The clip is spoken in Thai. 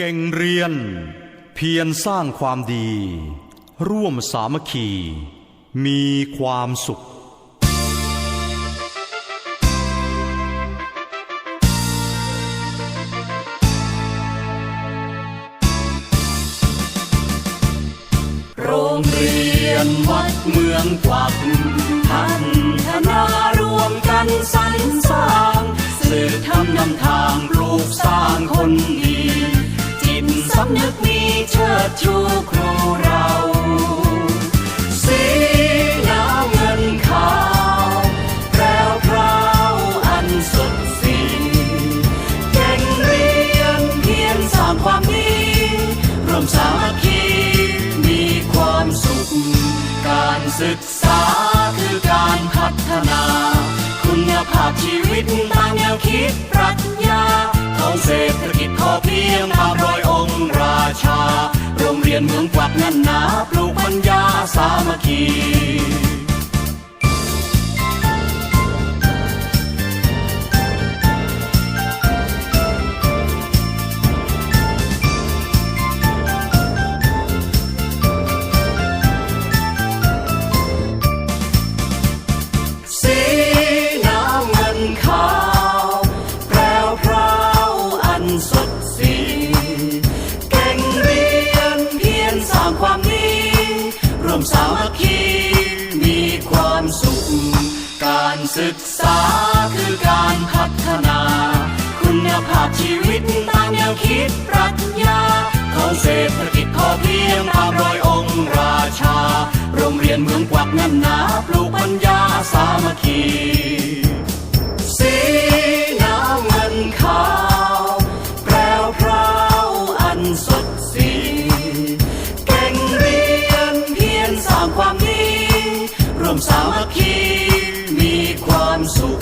เก่งเรียน เพียรสร้างความดี ร่วมสามัคคี มีความสุข โรงเรียนวัดเมืองกวักพัฒนารวมกันสรรสร้างสื่อทำนำทางปลูกสร้างคนดี สำนึกมีเชิดชูครูเราสีน้ำเงินขาวแพรวพราวอันสดสีเก่งเรียนเพียรสร้างความดีร่วมสามัคคีมีความสุข การศึกษาคือการพัฒนา คุณภาพชีวิตตามแนวคิดปรัชญาของเศรษฐกิจพอเพียงตามรอยอง ยนเมืองกวักนั้นหนาปลูกปัญญาสามัคคี วมสามัคคีมีความสุข การศึกษาคือการพัฒนา คุณภาพชีวิตตามแนวคิดปรัชญาของเศรษฐกิจพอเพียงตามรอยองค์ราชา โรงเรียนเมืองกวักนั้นหนาปลูกปัญญาสามัคคี สามัคคีมีความสุข